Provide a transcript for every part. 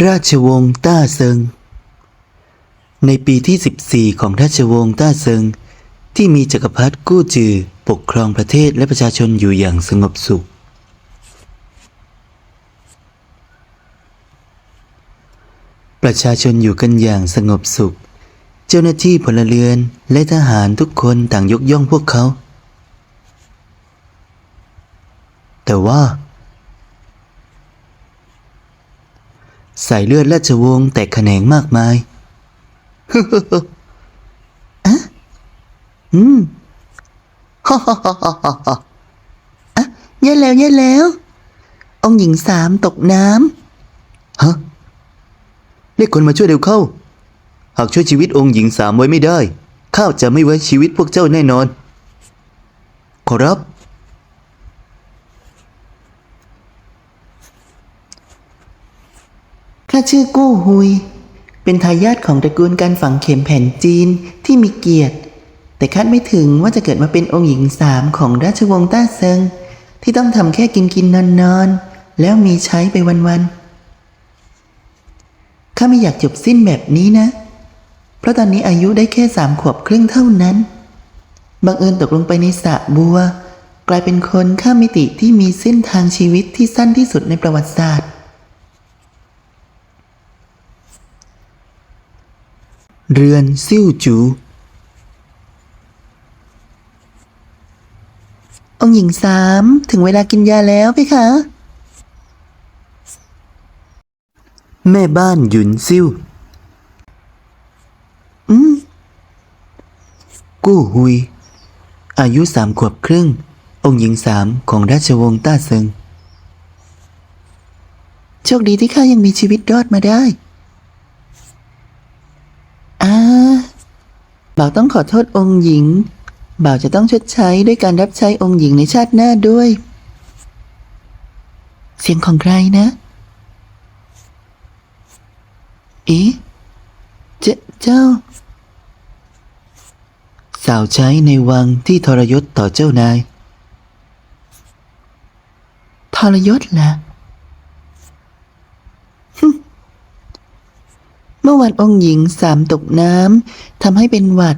ราชวงศ์ต้าเซิง ในปีที่ 14 ของราชวงศ์ต้าเซิง ที่มีจักรพรรดิกู้จือ ปกครองประเทศและประชาชนอยู่อย่างสงบสุข ประชาชนอยู่กันอย่างสงบสุข เจ้าหน้าที่พลเรือนและทหารทุกคนต่างยกย่องพวกเขา แต่ว่า สายเลือดราชวงศ์แตกแขนงมากมายอะอืมฮ่าฮ่าฮ่าฮ่าฮ่าฮ่าอะแย่แล้วแย่แล้ว องหญิงสามตกน้ำฮะเรียกคนมาช่วยเร็วเข้า หากช่วยชีวิตองค์หญิงสามไว้ไม่ได้ ข้าจะไม่ไว้ชีวิตพวกเจ้าแน่นอน ขอรับ ข้าชื่อกู้ฮุย เป็นทายาทของตระกูลการฝังเข็มแผ่นจีนที่มีเกียรติ แต่คาดไม่ถึงว่าจะเกิดมาเป็นองค์หญิงสามของราชวงศ์ต้าเซิง ที่ต้องทำแค่กินกินนอนนอนแล้วมีใช้ไปวันๆ ข้าไม่อยากจบสิ้นแบบนี้นะ เพราะตอนนี้อายุได้แค่สามขวบครึ่งเท่านั้น บังเอิญตกลงไปในสระบัว กลายเป็นคนข้ามมิติที่มีเส้นทางชีวิตที่สั้นที่สุดในประวัติศาสตร์ เรือนซิ่วจู องหญิงสามถึงเวลากินยาแล้วไหมคะ แม่บ้านหยุนซิ่ว อืม กู้ฮุย อายุสามขวบครึ่ง องค์หญิงสามของราชวงศ์ต้าเซิง โชคดีที่ข้ายังมีชีวิตรอดมาได้ อ่า บ่าวต้องขอโทษองค์หญิง บ่าวจะต้องชดใช้ด้วยการรับใช้องค์หญิงในชาติหน้าด้วย เสียงของใครนะ เอ๊ะเจเจ้า สาวใช้ในวังที่ทรยศต่อเจ้านาย ทรยศล่ะ เมื่อวันองค์หญิงสามตกน้ำทำให้เป็นหวัด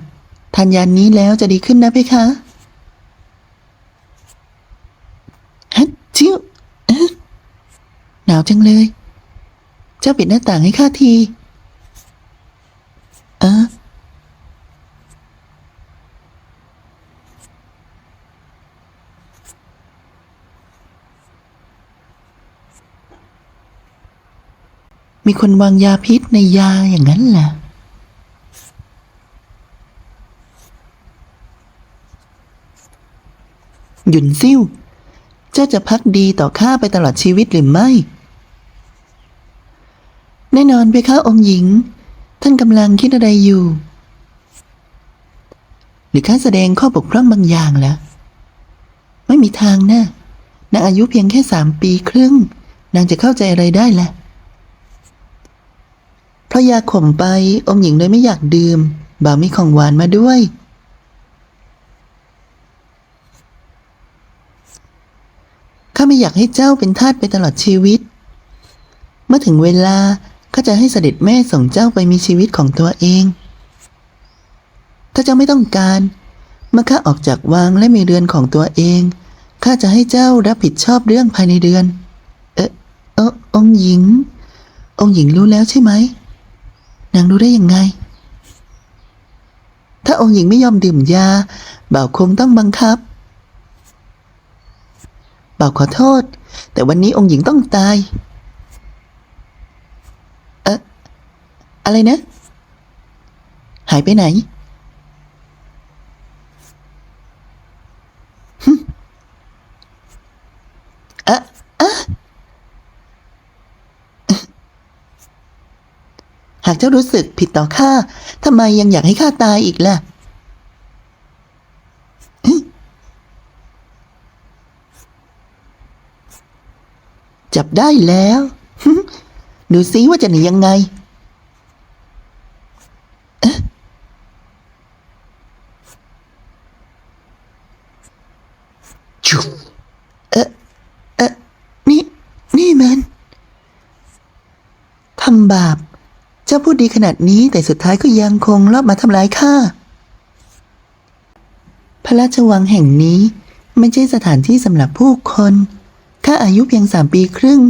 ทานยานนี้แล้วจะดีขึ้นนะเพคะฮัทชิวเอ๊ะหนาวจังเลย เจ้าปิดหน้าต่างให้ข้าทีเออ มีคนวางยาพิษในยาอย่างนั้นแหละหยุนซิ่ว เจ้าจะพักดีต่อข้าไปตลอดชีวิตหรือไม่ แน่นอนเพคะองค์หญิง ท่านกำลังคิดอะไรอยู่ หรือข้าแสดงข้อบกพร่องบางอย่างแล้วไม่มีทางนะนางอายุเพียงแค่สามปีครึ่ง นางจะเข้าใจอะไรได้ล่ะ ราะยาข่มไปองหญิงเลยไม่อยากดื่ม บ่าวมีของหวานมาด้วย ข้าไม่อยากให้เจ้าเป็นทาสไปตลอดชีวิต เมื่อถึงเวลาข้าจะให้เสด็จแม่ส่งเจ้าไปมีชีวิตของตัวเอง ถ้าเจ้าไม่ต้องการ เมื่อข้าออกจากวังและมีเรือนของตัวเอง ข้าจะให้เจ้ารับผิดชอบเรื่องภายในเดือน เออเออองหญิง องหญิงรู้แล้วใช่ไหม นางรู้ได้ยังไง ถ้าองค์หญิงไม่ยอมดื่มยา บ่าวคงต้องบังคับ บ่าวขอโทษ แต่วันนี้องค์หญิงต้องตาย เอะอะไรนะ หายไปไหนหึอะอะ หากเจ้ารู้สึกผิดต่อข้าทำไมยังอยากให้ข้าตายอีกล่ะ จับได้แล้ว ดูซิว่าจะหนียังไงเอ๊ะจุบเอ๊ะเอ๊ะนี่ นี่มันทำบาป จ้าพูดดีขนาดนี้แต่สุดท้ายก็ยังคงลอบมาทำร้ายข้า พระราชวังแห่งนี้ไม่ใช่สถานที่สำหรับผู้คนข้าอายุเพียงสามปีครึ่ง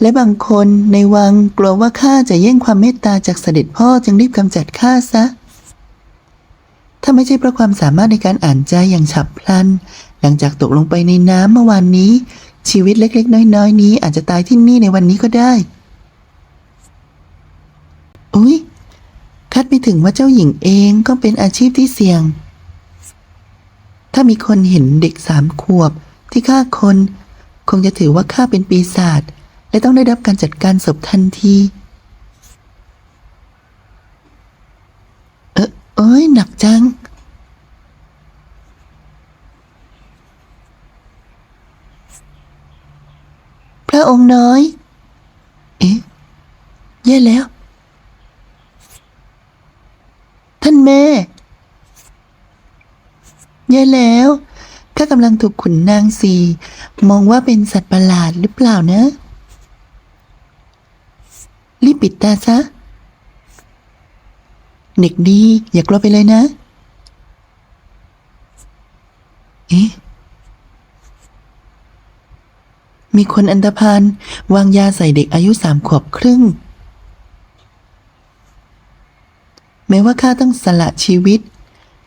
และบางคนในวังกลัวว่าข้าจะแย่งความเมตตาจากเสด็จพ่อจึงรีบกำจัดข้าซะ ถ้าไม่ใช่เพราะความสามารถในการอ่านใจอย่างฉับพลัน หลังจากตกลงไปในน้ำเมื่อวานนี้ ชีวิตเล็กๆ น้อยๆนี้อาจจะตายที่นี่ในวันนี้ก็ได้ อุ๊ยคาดไม่ถึงว่าเจ้าหญิงเองก็เป็นอาชีพที่เสี่ยง ถ้ามีคนเห็นเด็กสามขวบที่ฆ่าคน คงจะถือว่าข้าเป็นปีศาจและต้องได้รับการจัดการศพทันที เออเอ้ยหนักจัง พระองค์น้อย เอ๊ะแย่แล้ว ท่าน แม่ แย่แล้วข้ากำลังถูกขุนนางสีมองว่าเป็นสัตว์ประหลาดหรือเปล่านะ รีบปิดตาซะ เด็กดี อย่ากลัวไปเลยนะ เอ๊ะ มีคนอันธพาลวางยาใส่เด็กอายุสามขวบครึ่ง แม้ว่าข้าต้องสละชีวิต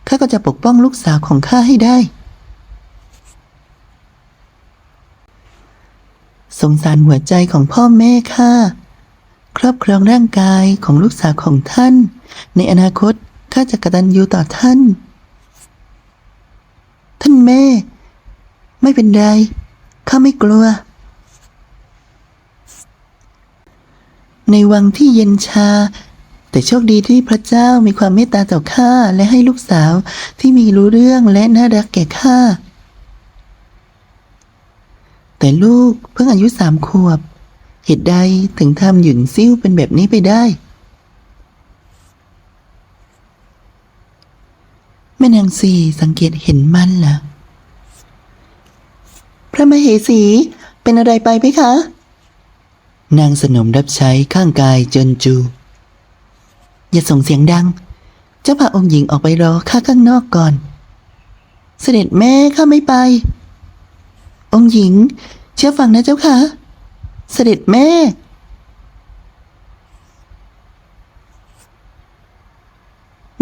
ข้าก็จะปกป้องลูกสาวของข้าให้ได้ สงสารหัวใจของพ่อแม่ข้า ครอบครองร่างกายของลูกสาวของท่าน ในอนาคตข้าจะกระตัญญูต่อท่าน ท่านแม่ ไม่เป็นไร ข้าไม่กลัว ในวังที่เย็นชา แต่โชคดีที่พระเจ้ามีความเมตตาต่อข้าและให้ลูกสาวที่มีรู้เรื่องและน่ารักแก่ข้า แต่ลูกเพิ่งอายุสามขวบ เหตุใดถึงทำหยุ่นซิ่วเป็นแบบนี้ไปได้ แม่นางสีสังเกตเห็นมันล่ะพระมเหสีเป็นอะไรไปไหมคะ นางสนมรับใช้ข้างกายเจินจู อย่าส่งเสียงดัง เจ้าพาองค์หญิงออกไปรอข้าข้างนอกก่อน เสด็จแม่ข้าไม่ไป องค์หญิง เชื่อฟังนะเจ้าค่ะ เสด็จแม่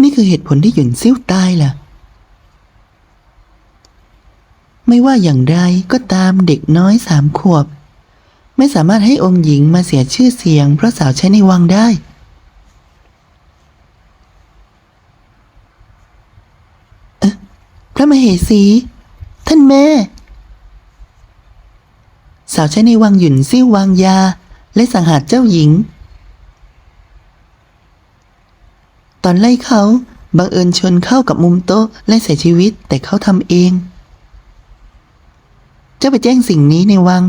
นี่คือเหตุผลที่หยุนซิ่วตายล่ะ ไม่ว่าอย่างไรก็ตามเด็กน้อยสามขวบ ไม่สามารถให้องค์หญิงมาเสียชื่อเสียงเพราะสาวใช้ในวังได้ เอ๊ะพระ มเหสี ท่านแม่ สาวใช้ในวังหยุนซิ่ววางยา และสังหารเจ้าหญิง ตอนไล่เขาบังเอิญชนเข้ากับมุมโต๊ะและเสียชีวิตแต่เขาทำเอง เจ้าไปแจ้งสิ่งนี้ในวัง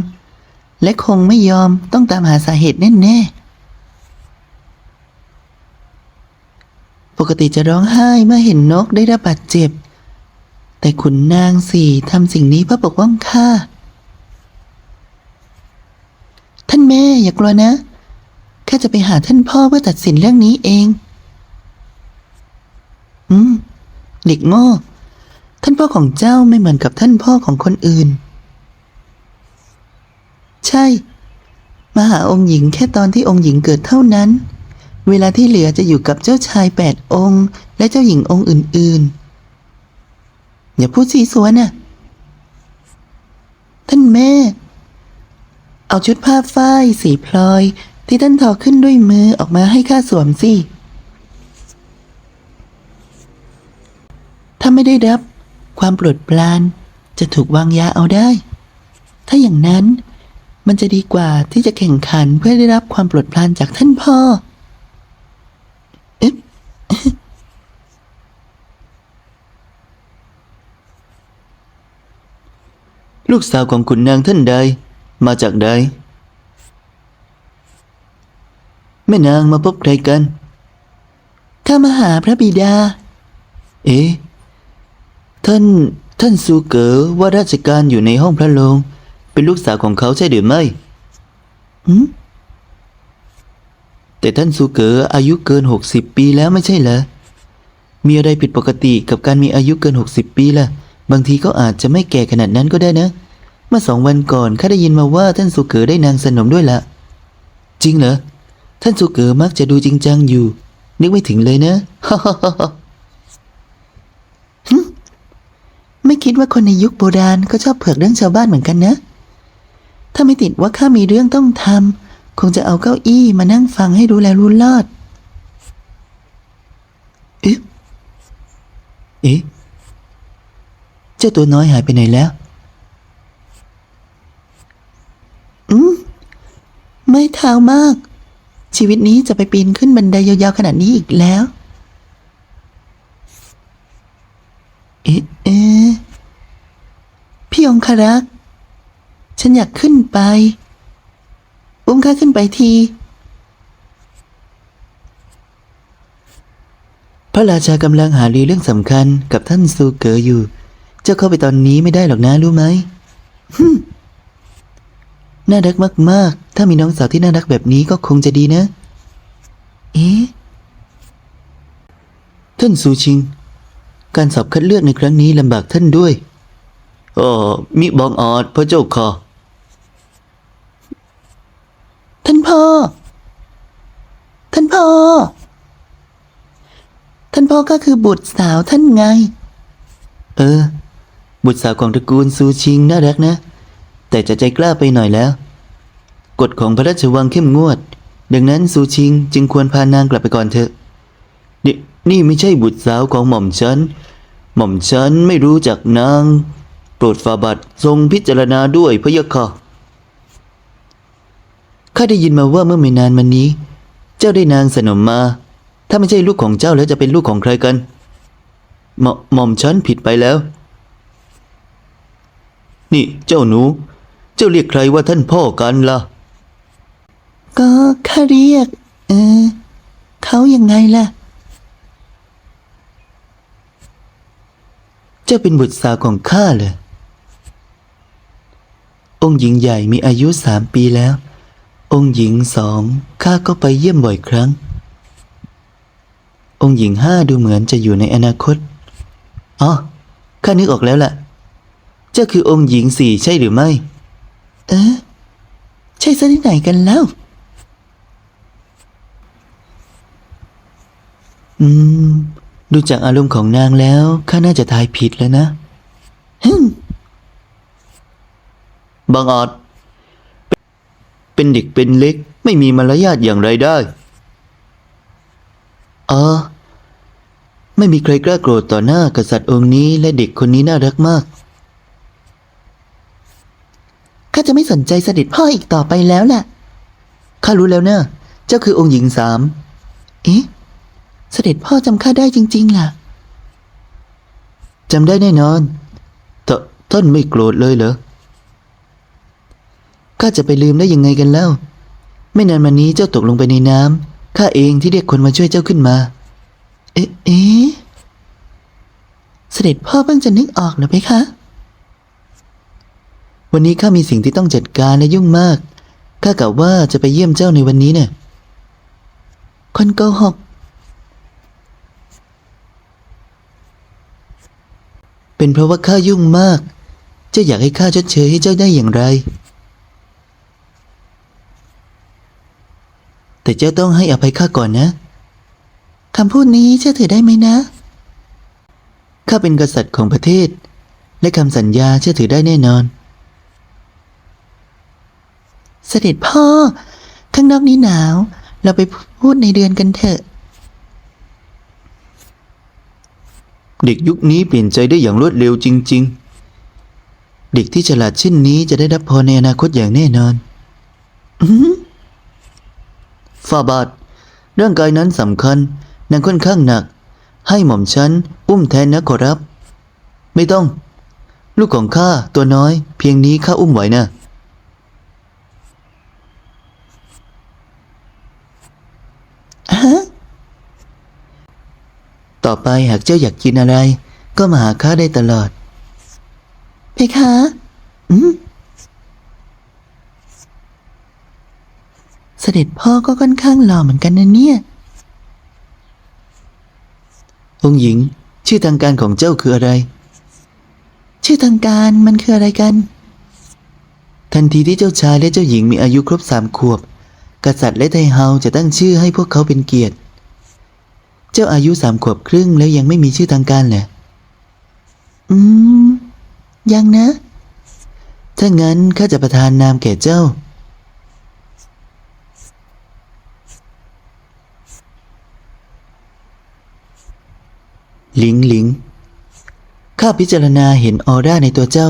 และคงไม่ยอมต้องตามหาสาเหตุแน่ๆปกติจะร้องไห้เมื่อเห็นนกได้รับบาดเจ็บ แต่ขุนนางสี่ทำสิ่งนี้เพื่อปกป้องข้า ท่านแม่อย่ากลัวนะ ข้าจะไปหาท่านพ่อเพื่อตัดสินเรื่องนี้เอง อืม เด็กโง่ ท่านพ่อของเจ้าไม่เหมือนกับท่านพ่อของคนอื่น ใช่ มาหาองค์หญิงแค่ตอนที่องค์หญิงเกิดเท่านั้น เวลาที่เหลือจะอยู่กับเจ้าชายแปดองค์ และเจ้าหญิงองค์อื่น ๆ อย่าพูดสีสวนน่ะ ท่านแม่ เอาชุดผ้าฝ้ายสีพลอย ที่ท่านทอขึ้นด้วยมือออกมาให้ข้าสวมสิ ถ้าไม่ได้รับ ความปรดปรานจะถูกวางยาเอาได้ ถ้าอย่างนั้นมันจะดีกว่าที่จะแข่งขันเพื่อได้รับความปรดปรานจากท่านพ่อเอ๊ะ ลูกสาวของขุนนางท่านใด มาจากใด แม่นางมาพบใครกัน ข้ามาหาพระบิดา เอ๊ะ ท่านท่านซูเก๋อว่าราชการอยู่ในห้องพระโลงเป็นลูกสาวของเขาใช่หรือไม่หืมแต่ท่านซูเก๋ออายุเกินหกสิบปีแล้วไม่ใช่เหรอ มีอะไรผิดปกติกับการมีอายุเกินหกสิบปีล่ะ บางทีก็อาจจะไม่แก่ขนาดนั้นก็ได้นะ เมื่อสองวันก่อนข้าได้ยินมาว่าท่านซูเก๋อได้นางสนมด้วยละ จริงเหรอ ท่านซูเก๋อมักจะดูจริงจังอยู่ นึกไม่ถึงเลยนะไม่คิดว่าคนในยุคโบราณก็ชอบเผือกเรื่องชาวบ้านเหมือนกันนะ ถ้าไม่ติดว่าข้ามีเรื่องต้องทำคงจะเอาเก้าอี้มานั่งฟังให้รู้แล้วรู้รอดเอ๊ะเอ๊ะเจ้าตัวน้อยหายไปไหนแล้ว อืม ไม่เท้ามาก ชีวิตนี้จะไปปีนขึ้นบันไดยาวๆขนาดนี้อีกแล้ว เอ๊ะเอ๊ะพี่องคารักษ์ฉันอยากขึ้นไป อุ้มข้าขึ้นไปทีพระราชากำลังหารือเรื่องสำคัญกับท่านซูเก๋ออยู่ เจ้าเข้าไปตอนนี้ไม่ได้หรอกนะรู้ไหมฮึ่ม น่ารักมากๆ ถ้ามีน้องสาวที่น่ารักแบบนี้ก็คงจะดีนะ เอ๊ะ ท่านซูชิง การสอบคัดเลือกในครั้งนี้ลำบากท่านด้วยอ๋อมิบองออดพระเจ้าค่ะท่านพ่อ ท่านพ่อ ท่านพ่อก็คือบุตรสาวท่านไง เออ บุตรสาวของตระกูลซูชิงน่ารักนะ แต่จะใจกล้าไปหน่อยแล้ว กฎของพระราชวังเข้มงวด ดังนั้นซูชิงจึงควรพานางกลับไปก่อนเถอะ นี่นี่ไม่ใช่บุตรสาวของหม่อมฉัน หม่อมฉันไม่รู้จักนาง โปรดฝ่าบาททรงพิจารณาด้วยพระยะค่ะข้าได้ยินมาว่าเมื่อไม่นานมานี้ เจ้าได้นางสนมมา ถ้าไม่ใช่ลูกของเจ้าแล้วจะเป็นลูกของใครกัน หม,ม่อมฉันผิดไปแล้ว นี่เจ้าหนู เจ้าเรียกใครว่าท่านพ่อกันล่ะ ก็ข้าเรียก เออเขายังไงล่ะ เจ้าเป็นบุตรสาวของข้าเลย องค์หญิงใหญ่มีอายุสามปีแล้ว องค์หญิงสองข้าก็ไปเยี่ยมบ่อยครั้ง องค์หญิงห้าดูเหมือนจะอยู่ในอนาคต อ๋อ ข้านึกออกแล้วล่ะ เจ้าคือองค์หญิงสี่ใช่หรือไม่ เออ ใช่ซะที่ไหนกันแล้ว อืม ดูจากอารมณ์ของนางแล้วข้าน่าจะทายผิดแล้วนะฮึมบางอาจเป็นเด็กเป็นเล็ก ไม่มีมารยาทอย่างไรได้ เออ ไม่มีใครกล้าโกรธต่อหน้ากษัตริย์องค์นี้ และเด็กคนนี้น่ารักมากข้าจะไม่สนใจเสด็จพ่ออีกต่อไปแล้วล่ะข้ารู้แล้วนะเจ้าคือองค์หญิงสามเอ๊ะ เสด็จพ่อจำข้าได้จริงๆล่ะจำได้แน่นอนทท่านไม่โกรธเลยเหรอข้าจะไปลืมได้ยังไงกันแล้ว ไม่นานมานี้เจ้าตกลงไปในน้ำข้าเองที่เรียกคนมาช่วยเจ้าขึ้นมา เอ๊ะเอ๊ะเสด็จพ่อเพิ่งจะนึกออกเหรอเพคะ วันนี้ข้ามีสิ่งที่ต้องจัดการและยุ่งมาก ข้ากะว่าจะไปเยี่ยมเจ้าในวันนี้เนี่ยคนโกหก เป็นเพราะว่าข้ายุ่งมาก เจ้าอยากให้ข้าชดเชยให้เจ้าได้อย่างไร แต่เจ้าต้องให้อภัยข้าก่อนนะคำพูดนี้เชื่อถือได้ไหมนะ ข้าเป็นกษัตริย์ของประเทศ และคำสัญญาเชื่อถือได้แน่นอน เสด็จพ่อ ข้างนอกนี้หนาว เราไปพูดในเดือนกันเถอะ เด็กยุคนี้เปลี่ยนใจได้อย่างรวดเร็วจริง ๆ เด็กที่ฉลาดเช่นนี้จะได้รับพรในอนาคตอย่างแน่นอนอืมฝ่าบาทร่างกายนั้นสำคัญนางค่อนข้างหนัก ให้หม่อมฉันอุ้มแทนนะขอรับ ไม่ต้อง ลูกของข้าตัวน้อย เพียงนี้ข้าอุ้มไหวนะ ฮะ ต่อไปหากเจ้าอยากกินอะไร ก็มาหาข้าได้ตลอด เพคะอืมเสด็จพ่อก็ค่อนข้างหล่อเหมือนกันนะเนี่ย องค์หญิง ชื่อทางการของเจ้าคืออะไร ชื่อทางการมันคืออะไรกัน ทันทีที่เจ้าชายและเจ้าหญิงมีอายุครบสามขวบ กษัตริย์และไทเฮาจะตั้งชื่อให้พวกเขาเป็นเกียรติ เจ้าอายุสามขวบครึ่งแล้วยังไม่มีชื่อทางการเหรออืม ยังนะ ถ้างั้นข้าจะประทานนามแก่เจ้า หลิงหลิง ข้าพิจารณาเห็นออร่าในตัวเจ้า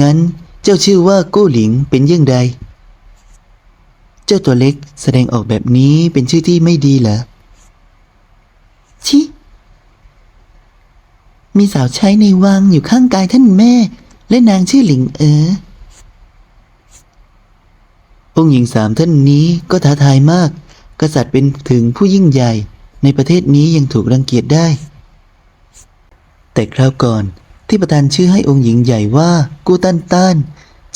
งั้นเจ้าชื่อว่ากู้หลิงเป็นเยี่ยงใด เจ้าตัวเล็กแสดงออกแบบนี้เป็นชื่อที่ไม่ดีเหรอ ชิ มีสาวใช้ในวังอยู่ข้างกายท่านแม่ และนางชื่อหลิงเอ๋อองค์หญิงสามท่านนี้ก็ท้าทายมาก กษัตริย์เป็นถึงผู้ยิ่งใหญ่ ในประเทศนี้ยังถูกรังเกียจได้ แต่คราวก่อนที่ประธานชื่อให้องค์หญิงใหญ่ว่ากูต้านต้าน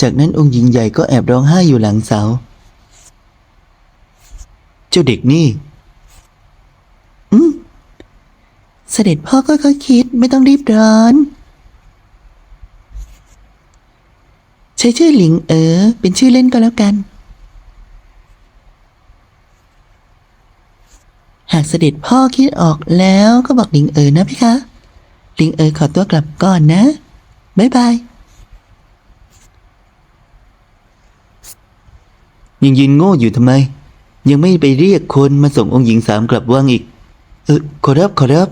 จากนั้นองค์หญิงใหญ่ก็แอบร้องไห้อยู่หลังเสา เจ้าเด็กนี่ อืม เสด็จพ่อก็ค่อยคิดไม่ต้องรีบร้อน ใช้ชื่อหลิงเอ๋อเป็นชื่อเล่นก็แล้วกัน หากเสด็จพ่อคิดออกแล้วก็บอกหลิงเอ๋อนะพี่คะ หลิงเอ๋อขอตัวกลับก่อนนะ บ๊ายบาย ยังยืนโง่อยู่ทำไม ยังไม่ไปเรียกคนมาส่งองค์หญิงสามกลับวังอีก เออขอรับขอรับ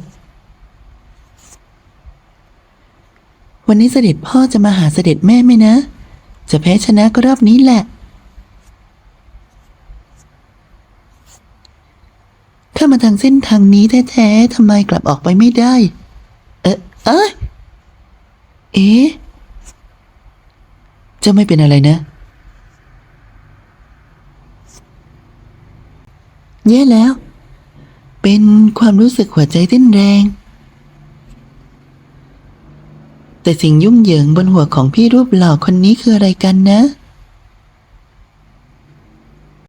วันนี้เสด็จพ่อจะมาหาเสด็จแม่ไหมนะ จะแพ้ชนะก็รอบนี้แหละ ถ้ามาทางเส้นทางนี้แท้ๆทำไมกลับออกไปไม่ได้ เอ๊ะเอ๊ะเอ๊ะเจ้าไม่เป็นอะไรนะ แย่แล้ว เป็นความรู้สึกหัวใจเต้นแรง แต่สิ่งยุ่งเหยิงบนหัวของพี่รูปหล่อคนนี้คืออะไรกันนะ